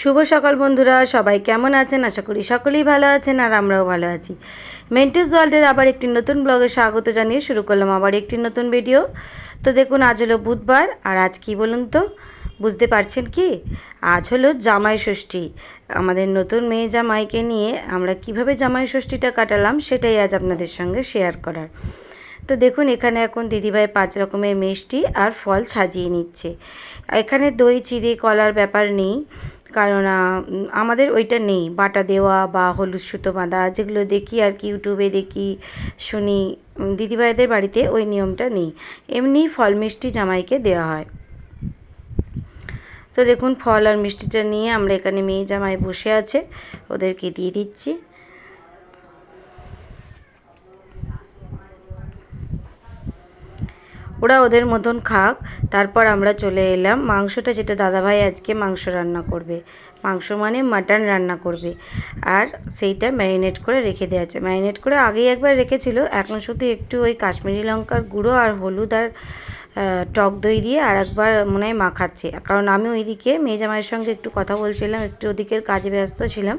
শুভ সকাল বন্ধুরা, সবাই কেমন আছেন? আশা করি সকলেই ভালো আছেন আর আমরাও ভালো আছি। মেন্টেস ওয়ার্ল্ডের আবার একটি নতুন ব্লগে স্বাগত জানিয়ে শুরু করলাম আবার একটি নতুন ভিডিও তো দেখুন, আজ হলো বুধবার আর আজ কি বলুন তো? বুঝতে পারছেন কি? আজ হলো জামাই ষষ্ঠী। আমাদের নতুন মেয়ে জামাইকে নিয়ে আমরা কীভাবে জামাই ষষ্ঠীটা কাটালাম সেটাই আজ আপনাদের সঙ্গে শেয়ার করার। তো দেখুন, এখানে এখন দিদিভাই পাঁচ রকমের মিষ্টি আর ফল সাজিয়ে নিচ্ছে। এখানে দই, চিড়ে, কলার ব্যাপার নেই। কারণ আমাদের ওইটা নেই। বাটা দেওয়া বা হলুদ সুতো বাঁধা যেগুলো দেখি আর কি ইউটিউবে দেখি, শুনি দিদিভাইদের বাড়িতে ওই নিয়মটা নেই। এমনি ফল মিষ্টি জামাইকে দেওয়া হয়। তো দেখুন, ফল আর মিষ্টিটা নিয়ে আমরা এখানে মেয়ে জামাই বসে আছে। ওদেরকে দিয়ে দিচ্ছি। ওরা ওদের মতন খাক। তারপর আমরা চলে এলাম। মাংসটা যেটা দাদাভাই আজকে মাংস রান্না করবে। মাংস মানে মাটন রান্না করবে। আর সেইটা ম্যারিনেট করে রেখে দেওয়া আছে। ম্যারিনেট করে আগেই একবার রেখেছিল। এখন শুধু একটু ওই কাশ্মীরি লঙ্কার গুঁড়ো আর হলুদ আর টক দই দিয়ে আর একবার মনে হয় মাখাচ্ছে। কারণ আমি ওইদিকে মেয়ে জামাইয়ের সঙ্গে একটু কথা বলছিলাম, একটু ওদিকের কাজে ব্যস্ত ছিলাম।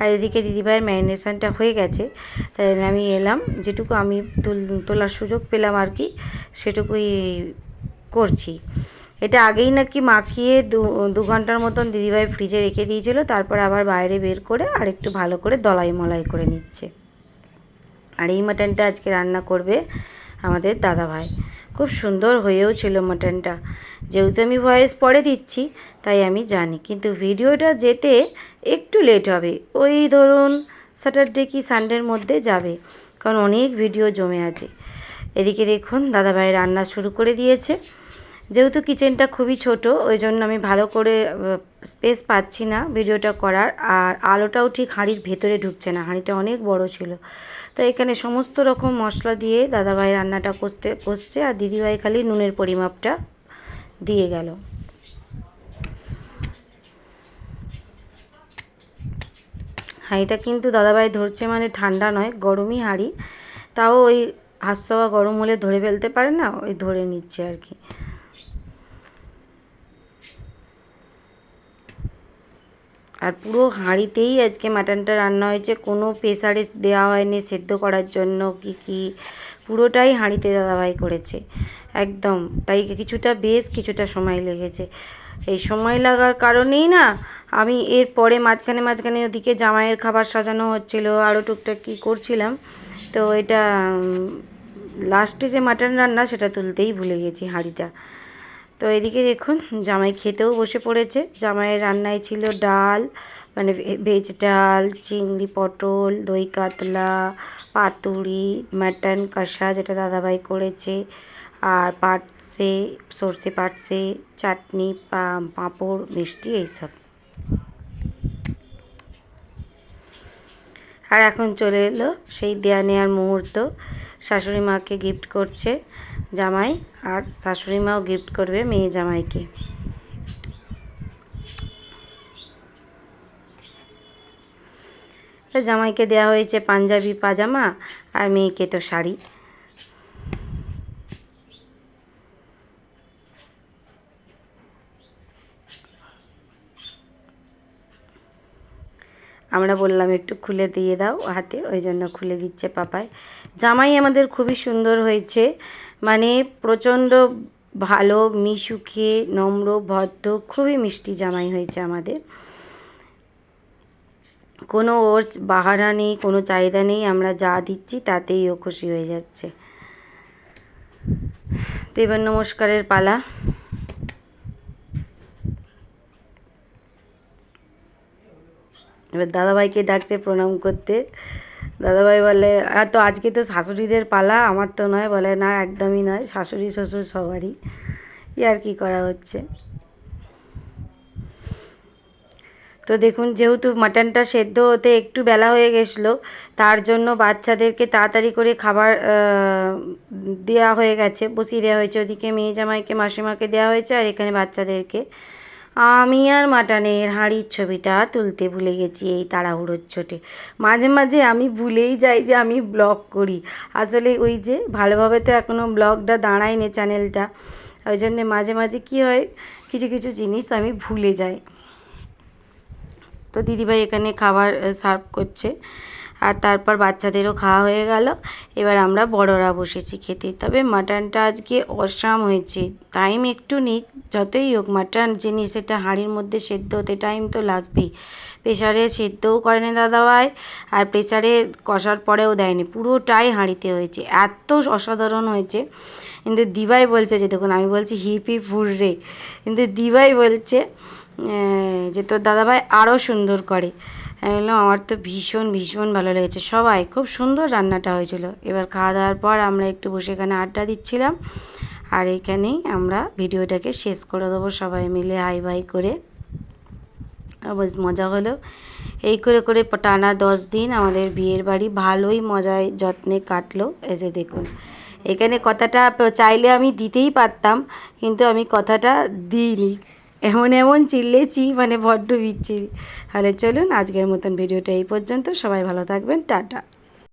আর এদিকে দিদিভাইয়ের ম্যারিনেশনটা হয়ে গেছে। তাই আমি এলাম, যেটুকু আমি তুল- তোলার সুযোগ পেলাম আর কি, সেটুকুই করছি। এটা আগেই নাকি মাখিয়ে দু দু ঘণ্টার মতন দিদিভাই ফ্রিজে রেখে দিয়েছিল, তারপর আবার বাইরে বের করে আর একটু ভালো করে দলাই মলাই করে নিচ্ছে। আর এই মাটনটা আজকে রান্না করবে আমাদের দাদাভাই। খুব সুন্দর হয়েও ছিল মাটনটা। যেহেতু আমি ভয়েস পরে দিচ্ছি, তাই আমি জানি। কিন্তু ভিডিওটা যেতে একটু লেট হবে। ওই ধরুন স্যাটারডে কি সানডের মধ্যে যাবে, কারণ অনেক ভিডিও জমে আছে। এদিকে দেখুন, দাদাভাই রান্না শুরু করে দিয়েছে। যেহেতু কিচেনটা খুবই ছোট ওই জন্য আমি ভালো করে স্পেস পাচ্ছি না ভিডিওটা করার। আর আলোটাও ঠিক হাঁড়ির ভেতরে ঢুকছে না, হাঁড়িটা অনেক বড় ছিল। তো এখানে সমস্ত রকম মশলা দিয়ে দাদাভাই রান্নাটা কষতে কষছে আর দিদিভাই খালি নুনের পরিমাপটা দিয়ে গেল। হাঁড়িটা কিন্তু দাদাভাই ধরছে মানে ঠান্ডা নয়, গরমই হাঁড়ি। তাও ওই হাঁসতওয়া গরম হলে ধরে ফেলতে পারে না, ওই ধরে নিচ্ছে আর কি। আর পুরো হাঁড়িতেই আজকে মাটনটা রান্না হয়েছে। কোনো প্রেসারে দেওয়া হয়নি সেদ্ধ করার জন্য কি কি পুরোটাই হাঁড়িতে দাদাভাই করেছে। একদম, তাই কিছুটা বেশ কিছুটা সময় লেগেছে। এই সময় লাগার কারণেই না আমি এর পরে মাঝখানে মাঝখানে ওদিকে জামাইয়ের খাবার সাজানো হচ্ছিল, আরও টুকটাক কী করছিলাম। তো এটা লাস্টে যে মাটন রান্না সেটা তুলতেই ভুলে গেছি হাঁড়িটা। তো এদিকে দেখুন, জামাই খেতেও বসে পড়েছে। জামাইয়ের রান্নায় ছিল ডাল মানে ভেজ ডাল, চিংড়ি পটল, দই কাতলা, পাতুড়ি, মাটন কষা যেটা দাদাভাই করেছে, আর পাটসে, সর্ষে পাটসে, চাটনি পাঁপড়, মিষ্টি এইসব। আর এখন চলে এলো সেই দেয়া নেওয়ার মুহূর্ত। শাশুড়ি মাকে গিফট করছে। জামাই আর শাশুড়ি মাও গিফট করবে মেয়ে জামাইকে। জামাইকে দেয়া হয়েছে পাঞ্জাবি, পাজামা আর মেয়েকে তো শাড়ি। আমরা বললাম, একটু খুলে দিয়ে দাও হাতে। ওই জন্য খুলে দিচ্ছে পাপায় জামাই আমাদের খুবই সুন্দর হয়েছে। মানে প্রচণ্ড ভালো, মিশুকে, নম্র, ভদ্র, খুবই মিষ্টি জামাই হয়েছে আমাদের। কোনো ওর বাহারা নেই, কোনো চাহিদা নেই, আমরা যা দিচ্ছি তাতেই ও খুশি হয়ে যাচ্ছে। তো এবার নমস্কারের পালা। এবার দাদাভাইকে ডাকছে প্রণাম করতে। দাদাভাই বলে, আর তো আজকে তো শাশুড়িদের পালা, আমার তো নয়। বলে, না, একদমই নয়, শাশুড়ি, শ্বশুর সবারই। ই আর কি করা হচ্ছে। তো দেখুন, যেহেতু মাটনটা সেদ্ধ হতে একটু বেলা হয়ে গেছিল, তার জন্য বাচ্চাদেরকে তাড়াতাড়ি করে খাবার দেওয়া হয়ে গেছে, বসিয়ে দেওয়া হয়েছে। ওদিকে মেয়ে জামাইকে, মাসিমাকে দেওয়া হয়েছে, আর এখানে বাচ্চাদেরকে। আমি আর মাটনের হাঁড়ির ছবিটা তুলতে ভুলে গেছি এই তাড়াহুড়োর ছোটে। মাঝে মাঝে আমি ভুলেই যাই যে আমি ব্লগ করি। আসলে ওই যে ভালোভাবে তো এখনও ব্লগটা দাঁড়ায়নি চ্যানেলটা। ওই জন্যে মাঝে মাঝে কী হয়, কিছু কিছু জিনিস আমি ভুলে যাই। তো দিদিভাই এখানে খাবার সার্ভ করছে। আর তারপর বাচ্চাদেরও খাওয়া হয়ে গেল। এবার আমরা বড়রা বসেছি খেতে। তবে মাটনটা আজকে অসাম হয়েছে। টাইম একটু নিক, যতই হোক মাটন জিনিস এটা হাঁড়ির মধ্যে সেদ্ধ হতে টাইম তো লাগবেই। প্রেশারে সেদ্ধও করেনি দাদাভাই আর প্রেশারে কষার পরেও দেয়নি। পুরোটাই হাঁড়িতে হয়েছে। এত অসাধারণ হয়েছে। কিন্তু দিবাই বলছে যে, দেখুন, আমি বলছি হিপ হিপ কিন্তু দিবাই বলছে যে তোর দাদাভাই আরও সুন্দর করে। আমি বললাম, আমার তো ভীষণ ভীষণ ভালো লেগেছে। সবাই খুব সুন্দর রান্নাটা হয়েছিল। এবার খাওয়া দাওয়ার পর আমরা একটু বসে এখানে আড্ডা দিচ্ছিলাম। আর এখানেই আমরা ভিডিওটাকে শেষ করে দেবো সবাই মিলে, হাই বাই করে। বেশ মজা হলো। এই করে করে টানা দশ দিন আমাদের বিয়ের বাড়ি ভালোই মজায় যত্নে কাটলো। এসে দেখুন, এখানে কথাটা চাইলে আমি দিতেই পারতাম, কিন্তু আমি কথাটা দিইনি। এমন এমন চিল্লেছি মানে বড্ড বিচ্ছিরি। তাহলে চলুন আজকের মতন ভিডিওটা এই পর্যন্ত। সবাই ভালো থাকবেন। টাটা।